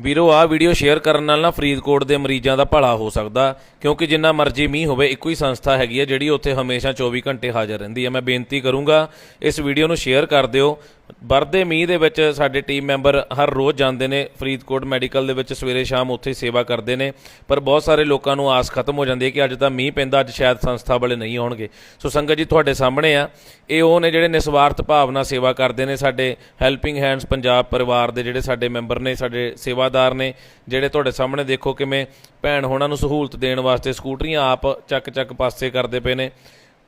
ਵੀਰੋ, ਆਹ video share ਕਰਨ ਨਾਲ ਨਾ ਫਰੀਦਕੋਟ ਦੇ ਮਰੀਜ਼ਾਂ ਦਾ ਭਲਾ ਹੋ ਸਕਦਾ, ਕਿਉਂਕਿ ਜਿੰਨਾ ਮਰਜ਼ੀ ਮੀਂਹ ਹੋਵੇ, ਇੱਕੋ ਹੀ ਸੰਸਥਾ ਹੈਗੀ ਹੈ ਜਿਹੜੀ ਉੱਥੇ ਹਮੇਸ਼ਾ 24 ਘੰਟੇ ਹਾਜ਼ਰ ਰਹਿੰਦੀ ਹੈ ਮੈਂ ਬੇਨਤੀ ਕਰੂੰਗਾ, ਇਸ ਵੀਡੀਓ ਨੂੰ ਸ਼ੇਅਰ ਕਰ ਦਿਓ ਵਰਦੇ ਮੀਂਹ ਦੇ ਵਿੱਚ ਸਾਡੇ ਟੀਮ ਮੈਂਬਰ ਹਰ ਰੋਜ਼ ਜਾਂਦੇ ਨੇ। ਫਰੀਦਕੋਟ ਮੈਡੀਕਲ ਦੇ ਵਿੱਚ ਸਵੇਰੇ ਸ਼ਾਮ ਉੱਥੇ ਸੇਵਾ ਕਰਦੇ ਨੇ। ਪਰ ਬਹੁਤ ਸਾਰੇ ਲੋਕਾਂ ਨੂੰ ਆਸ ਖਤਮ ਹੋ ਜਾਂਦੀ ਹੈ ਕਿ ਅੱਜ ਤਾਂ ਮੀਂਹ ਪੈਂਦਾ, ਅੱਜ ਸ਼ਾਇਦ ਸੰਸਥਾ ਵਾਲੇ ਨਹੀਂ ਆਉਣਗੇ। ਸੋ ਸੰਗਤ ਜੀ, ਤੁਹਾਡੇ ਸਾਹਮਣੇ ਆ। ਇਹ ਉਹ ਨੇ ਜਿਹੜੇ ਨਿਸਵਾਰਥ ਭਾਵਨਾ ਸੇਵਾ ਕਰਦੇ ਨੇ ਸਾਡੇ ਹੈਲਪਿੰਗ ਹੈਂਡਸ ਪੰਜਾਬ ਪਰਿਵਾਰ ਦੇ ਜਿਹੜੇ ਸਾਡੇ ਮੈਂਬਰ ਨੇ, ਸਾਡੇ ਸੇਵਾਦਾਰ ਨੇ, ਜਿਹੜੇ ਤੁਹਾਡੇ ਸਾਹਮਣੇ ਦੇਖੋ ਕਿਵੇਂ ਭੈਣ ਹੋਣਾ ਨੂੰ ਸਹੂਲਤ ਦੇਣ ਵਾਸਤੇ ਸਕੂਟਰੀਆਂ ਆਪ ਚੱਕ ਚੱਕ ਪਾਸੇ ਕਰਦੇ ਪਏ ਨੇ।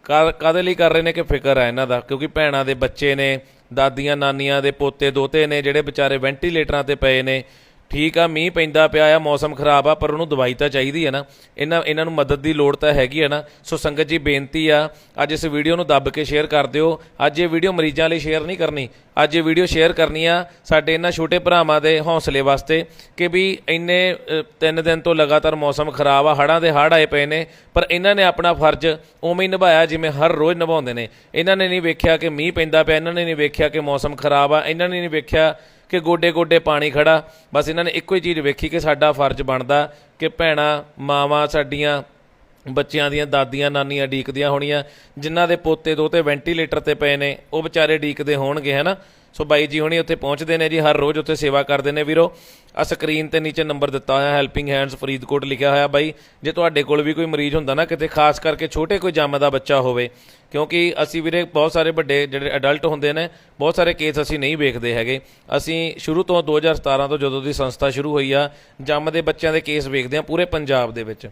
ਕਾ- ਕਾਹਦੇ ਲਈ ਕਰ ਰਹੇ ਨੇ ਕਿ ਫਿਕਰ ਹੈ ਇਹਨਾਂ ਦਾ? ਕਿਉਂਕਿ ਭੈਣਾਂ ਦੇ ਬੱਚੇ ਨੇ ਦਾਦੀਆਂ ਨਾਨੀਆਂ ਦੇ ਪੋਤੇ ਦੋਤੇ ਨੇ ਜਿਹੜੇ ਵਿਚਾਰੇ ਵੈਂਟੀਲੇਟਰਾਂ ਤੇ ਪਏ ਨੇ ਠੀਕ ਆ ਮੀਂਹ ਪੈਂਦਾ ਪਿਆ ਆ ਮੌਸਮ ਖਰਾਬ ਆ ਪਰ ਉਹਨੂੰ ਦਵਾਈ ਤਾਂ ਚਾਹੀਦੀ ਹੈ ਨਾ। ਇਹਨਾਂ ਇਹਨਾਂ ਨੂੰ ਮਦਦ ਦੀ ਲੋੜ ਤਾਂ ਹੈਗੀ ਹੈ ਨਾ। ਸੋ ਸੰਗਤ ਜੀ ਬੇਨਤੀ ਆ ਅੱਜ ਇਸ ਵੀਡੀਓ ਨੂੰ ਦੱਬ ਕੇ ਸ਼ੇਅਰ ਕਰ ਦਿਓ। ਅੱਜ ਇਹ ਵੀਡੀਓ ਮਰੀਜ਼ਾਂ ਲਈ ਸ਼ੇਅਰ ਨਹੀਂ ਕਰਨੀ। ਅੱਜ ਇਹ ਵੀਡੀਓ ਸ਼ੇਅਰ ਕਰਨੀ ਆ ਸਾਡੇ ਇਹਨਾਂ ਛੋਟੇ ਭਰਾਵਾਂ ਦੇ ਹੌਸਲੇ ਵਾਸਤੇ ਕਿ ਵੀ ਇੰਨੇ ਅ, ਤਿੰਨ ਦਿਨ ਤੋਂ ਲਗਾਤਾਰ ਮੌਸਮ ਖਰਾਬ ਆ ਹੜ੍ਹਾਂ ਦੇ ਹੜ੍ਹ ਆਏ ਪਏ ਨੇ ਪਰ ਇਹਨਾਂ ਨੇ ਆਪਣਾ ਫਰਜ਼ ਉਵੇਂ ਹੀ ਨਿਭਾਇਆ ਜਿਵੇਂ ਹਰ ਰੋਜ਼ ਨਿਭਾਉਂਦੇ ਨੇ। ਇਹਨਾਂ ਨੇ ਨਹੀਂ ਵੇਖਿਆ ਕਿ ਮੀਂਹ ਪੈਂਦਾ ਪਿਆ ਇਹਨਾਂ ਨੇ ਨਹੀਂ ਵੇਖਿਆ ਕਿ ਮੌਸਮ ਖਰਾਬ ਆ ਇਹਨਾਂ ਨੇ ਨਹੀਂ ਵੇਖਿਆ ਕਿ ਗੋਡੇ ਗੋਡੇ ਪਾਣੀ ਖੜਾ। ਬਸ ਇਹਨਾਂ ਨੇ ਇੱਕੋ ਹੀ ਚੀਜ਼ ਵੇਖੀ ਕਿ ਸਾਡਾ ਫਰਜ਼ ਬਣਦਾ ਕਿ ਭੈਣਾਂ, ਮਾਵਾਂ ਸਾਡੀਆਂ ਬੱਚਿਆਂ ਦੀਆਂ, ਦਾਦੀਆਂ, ਨਾਨੀਆਂ ਡੀਕਦੀਆਂ ਹੋਣੀਆਂ, ਜਿਨ੍ਹਾਂ ਦੇ ਪੋਤੇ ਦੋਤੇ ਵੈਂਟੀਲੇਟਰ ਤੇ ਪਏ ਨੇ, ਉਹ ਵਿਚਾਰੇ ਡੀਕਦੇ ਹੋਣਗੇ ਹੈਨਾ ਸੋ ਬਾਈ ਜੀ ਹੁਣੀ ਉੱਥੇ ਪਹੁੰਚਦੇ ਨੇ ਜੀ, ਹਰ ਰੋਜ਼ ਉੱਥੇ ਸੇਵਾ ਕਰਦੇ ਨੇ। ਵੀਰੋ ਆ ਸਕਰੀਨ ਤੇ ਨੀਚੇ ਨੰਬਰ ਦਿੱਤਾ ਹੋਇਆ, ਹੈਲਪਿੰਗ ਹੈਂਡਸ ਫਰੀਦਕੋਟ ਲਿਖਿਆ ਹੋਇਆ ਬਾਈ। ਜੇ ਤੁਹਾਡੇ ਕੋਲ ਵੀ ਕੋਈ ਮਰੀਜ਼ ਹੁੰਦਾ ਨਾ ਕਿਤੇ, ਖਾਸ ਕਰਕੇ ਛੋਟੇ ਕੋਈ ਜੰਮ ਦਾ ਬੱਚਾ ਹੋਵੇ, ਕਿਉਂਕਿ ਅਸੀਂ ਵੀਰੇ ਬਹੁਤ ਸਾਰੇ ਵੱਡੇ ਜਿਹੜੇ ਅਡਲਟ ਹੁੰਦੇ ਨੇ, ਬਹੁਤ ਸਾਰੇ ਕੇਸ ਅਸੀਂ ਨਹੀਂ ਵੇਖਦੇ ਹੈਗੇ। ਅਸੀਂ ਸ਼ੁਰੂ ਤੋਂ 2017 ਤੋਂ ਜਦੋਂ ਦੀ ਸੰਸਥਾ ਸ਼ੁਰੂ ਹੋਈ ਆ, ਜੰਮ ਦੇ ਬੱਚਿਆਂ ਦੇ ਕੇਸ ਵੇਖਦੇ ਆ ਪੂਰੇ ਪੰਜਾਬ ਦੇ ਵਿੱਚ।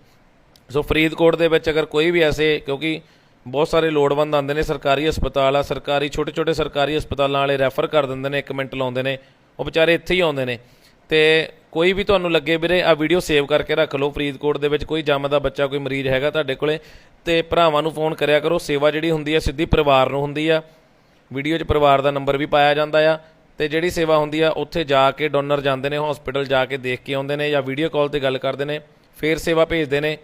ਸੋ ਫਰੀਦਕੋਟ ਦੇ ਵਿੱਚ ਅਗਰ ਕੋਈ ਵੀ ਐਸੇ, ਕਿਉਂਕਿ ਬਹੁਤ ਸਾਰੇ ਲੋੜਵੰਦ ਆਉਂਦੇ ਨੇ ਸਰਕਾਰੀ ਹਸਪਤਾਲ, ਆ ਸਰਕਾਰੀ ਛੋਟੇ ਛੋਟੇ ਸਰਕਾਰੀ ਹਸਪਤਾਲਾਂ ਵਾਲੇ ਰੈਫਰ ਕਰ ਦਿੰਦੇ ਨੇ, ਇੱਕ ਮਿੰਟ ਲਾਉਂਦੇ ਨੇ, ਉਹ ਵਿਚਾਰੇ ਇੱਥੇ ਹੀ ਆਉਂਦੇ ਨੇ। ਤੇ ਕੋਈ ਵੀ ਤੁਹਾਨੂੰ ਲੱਗੇ ਵੀਰੇ, ਆ ਵੀਡੀਓ ਸੇਵ ਕਰਕੇ ਰੱਖ ਲਓ, ਫਰੀਦਕੋਟ ਦੇ ਵਿੱਚ ਕੋਈ ਜੰਮਦਾ ਬੱਚਾ, ਕੋਈ ਮਰੀਜ਼ ਹੈਗਾ ਤੁਹਾਡੇ ਕੋਲੇ, ਤੇ ਭਰਾਵਾਂ ਨੂੰ ਫੋਨ ਕਰਿਆ ਕਰੋ, ਸੇਵਾ ਜਿਹੜੀ ਹੁੰਦੀ ਆ ਸਿੱਧੀ ਪਰਿਵਾਰ ਨੂੰ ਹੁੰਦੀ ਆ। ਵੀਡੀਓ 'ਚ ਪਰਿਵਾਰ ਦਾ ਨੰਬਰ ਵੀ ਪਾਇਆ ਜਾਂਦਾ ਆ, ਤੇ ਜਿਹੜੀ ਸੇਵਾ ਹੁੰਦੀ ਆ, ਉੱਥੇ ਜਾ ਕੇ ਡੋਨਰ ਜਾਂਦੇ ਨੇ ਹਸਪੀਟਲ ਜਾ ਕੇ ਦੇਖ ਕੇ ਆਉਂਦੇ ਨੇ ਜਾਂ ਵੀਡੀਓ ਕਾਲ ਤੇ ਗੱਲ ਕਰਦੇ ਨੇ, ਫੇਰ ਸੇਵਾ ਭੇਜਦੇ ਨੇ।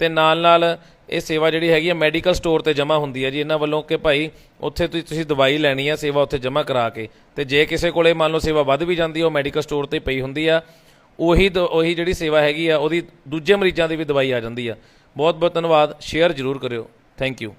ਤੇ ਨਾਲ ਨਾਲ ਇਹ ਸੇਵਾ ਜਿਹੜੀ ਹੈਗੀ ਆ ਮੈਡੀਕਲ ਸਟੋਰ ਤੇ ਜਮ੍ਹਾਂ ਹੁੰਦੀ ਹੈ ਜੀ। ਇਹਨਾਂ ਵੱਲੋਂ ਕਿ ਭਾਈ ਉੱਥੇ ਤੁਸੀਂ ਤੁਸੀਂ ਦਵਾਈ ਲੈਣੀ ਆ, ਸੇਵਾ ਉੱਥੇ ਜਮ੍ਹਾਂ ਕਰਾ ਕੇ। ਤੇ ਜੇ ਕਿਸੇ ਕੋਲੇ ਮੰਨ ਲਓ ਸੇਵਾ ਵੱਧ ਵੀ ਜਾਂਦੀ ਉਹ ਮੈਡੀਕਲ ਸਟੋਰ ਤੇ ਪਈ ਹੁੰਦੀ ਆ, ਉਹੀ ਦ- ਉਹੀ ਜਿਹੜੀ ਸੇਵਾ ਹੈਗੀ ਆ, ਉਹਦੀ ਦੂਜੇ ਮਰੀਜ਼ਾਂ ਦੀ ਵੀ ਦਵਾਈ ਆ ਜਾਂਦੀ ਆ। ਬਹੁਤ ਬਹੁਤ ਧੰਨਵਾਦ। ਸ਼ੇਅਰ ਜ਼ਰੂਰ ਕਰਿਓ। Thank you